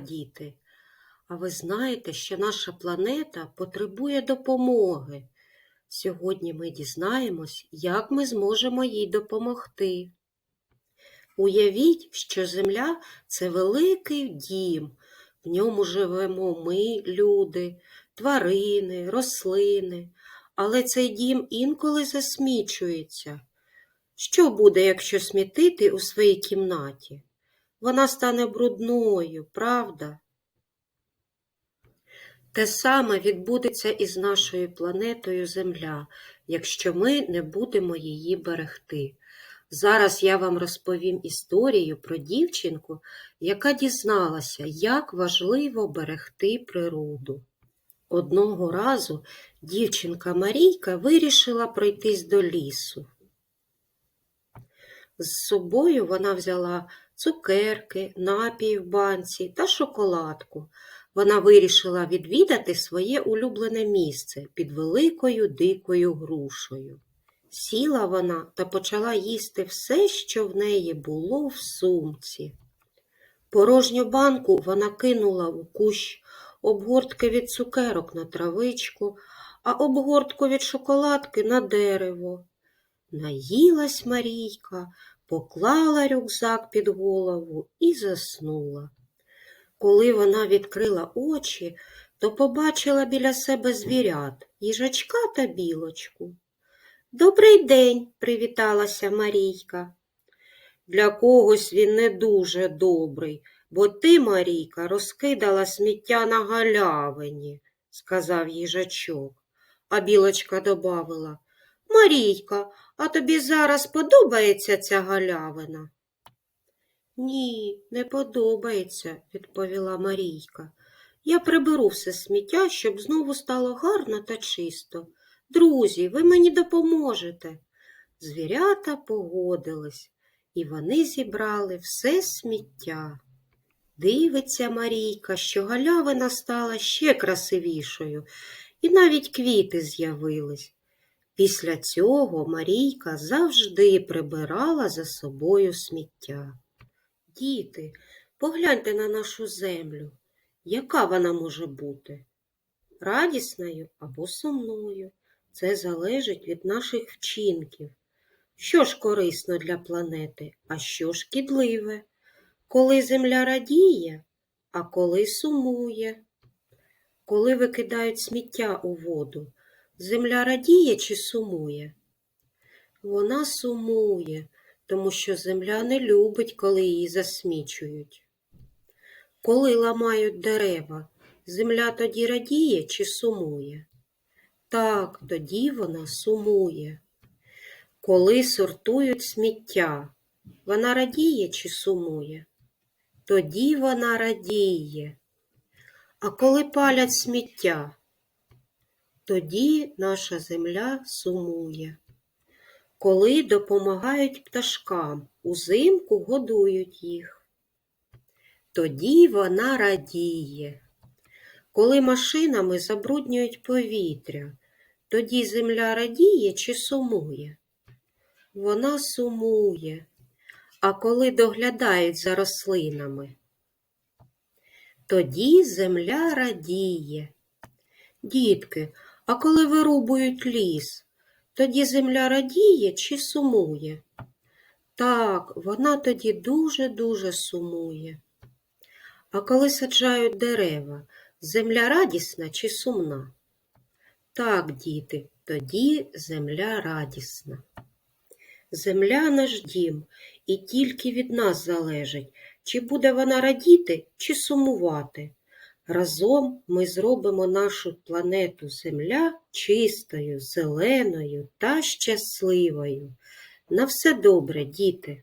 діти! А ви знаєте, що наша планета потребує допомоги. Сьогодні ми дізнаємось, як ми зможемо їй допомогти. Уявіть, що Земля це великий дім. В ньому живемо ми, люди, тварини, рослини. Але цей дім інколи засмічується. Що буде, якщо смітити у своїй кімнаті? Вона стане брудною, правда? Те саме відбудеться і з нашою планетою Земля, якщо ми не будемо її берегти. Зараз я вам розповім історію про дівчинку, яка дізналася, як важливо берегти природу. Одного разу дівчинка Марійка вирішила пройтись до лісу. З собою вона взяла цукерки, напій в банці та шоколадку. Вона вирішила відвідати своє улюблене місце під великою дикою грушею. Сіла вона та почала їсти все, що в неї було в сумці. Порожню банку вона кинула в кущ, обгортки від цукерок на травичку, а обгортку від шоколадки на дерево. Наїлась Марійка, поклала рюкзак під голову і заснула. Коли вона відкрила очі, то побачила біля себе звірят їжачка та білочку. Добрий день, привіталася Марійка. Для когось він не дуже добрий, бо ти, Марійка, розкидала сміття на галявині, сказав їжачок. А білочка добавила Марійка, а тобі зараз подобається ця галявина? Ні, не подобається, відповіла Марійка. Я приберу все сміття, щоб знову стало гарно та чисто. Друзі, ви мені допоможете. Звірята погодились, і вони зібрали все сміття. Дивиться Марійка, що галявина стала ще красивішою, і навіть квіти з'явились. Після цього Марійка завжди прибирала за собою сміття. Діти, погляньте на нашу землю. Яка вона може бути? Радісною або сумною. Це залежить від наших вчинків. Що ж корисно для планети, а що шкідливе? Коли земля радіє, а коли сумує. Коли викидають сміття у воду, земля радіє чи сумує? Вона сумує, тому що земля не любить, коли її засмічують. Коли ламають дерева, земля тоді радіє чи сумує? Так, тоді вона сумує. Коли сортують сміття, вона радіє чи сумує? Тоді вона радіє. А коли палять сміття, тоді наша земля сумує. Коли допомагають пташкам, узимку годують їх. Тоді вона радіє. Коли машинами забруднюють повітря, тоді земля радіє чи сумує? Вона сумує. А коли доглядають за рослинами, тоді земля радіє. Дітки, а коли вирубують ліс, тоді земля радіє чи сумує? Так, вона тоді дуже-дуже сумує. А коли саджають дерева, земля радісна чи сумна? Так, діти, тоді земля радісна. Земля наш дім, і тільки від нас залежить, чи буде вона радіти, чи сумувати. Разом ми зробимо нашу планету Земля чистою, зеленою та щасливою. На все добре, діти!